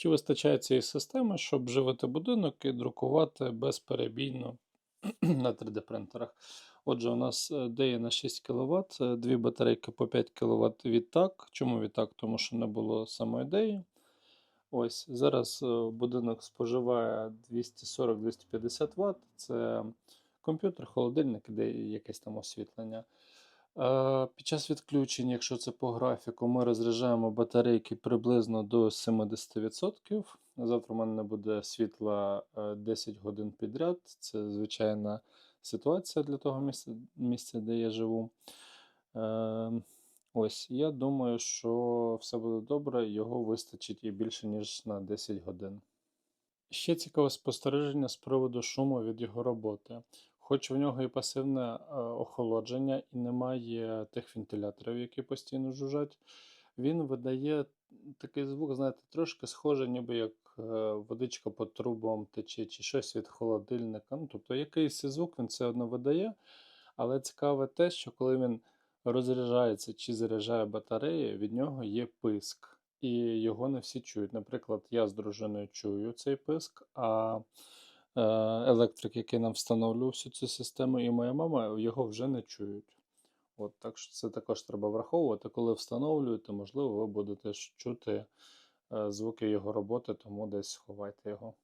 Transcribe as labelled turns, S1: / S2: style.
S1: Чи вистачає цієї системи, щоб живити будинок і друкувати безперебійно на 3D-принтерах? Отже, у нас е, на 6 кВт, дві батарейки по 5 кВт відтак. Чому відтак? Тому що не було самої ідеї. Ось зараз е, будинок споживає 240-250 Вт. Це комп'ютер, холодильник, де якесь там освітлення. Е, Під час відключень, якщо це по графіку, ми розряджаємо батарейки приблизно до 70%. Завтра в мене не буде світла е, 10 годин підряд. Це звичайна ситуація для того місця, місця де я живу. Е, Ось, я думаю, що все буде добре, його вистачить і більше, ніж на 10 годин. Ще цікаве спостереження з приводу шуму від його роботи. Хоч в нього і пасивне е, охолодження, і немає тих вентиляторів, які постійно жужжать, він видає такий звук, знаєте, трошки схожий, ніби як е, водичка по трубам тече, чи щось від холодильника. Ну, тобто якийсь звук він все одно видає, але цікаве те, що коли він розряджається чи заряджає батареї, від нього є писк. І його не всі чують. Наприклад, я з дружиною чую цей писк, а електрик, який нам встановлював всю цю систему, і моя мама його вже не чують. От, так що це також треба враховувати. Коли встановлюєте, можливо, ви будете чути е, звуки його роботи, тому десь ховайте його.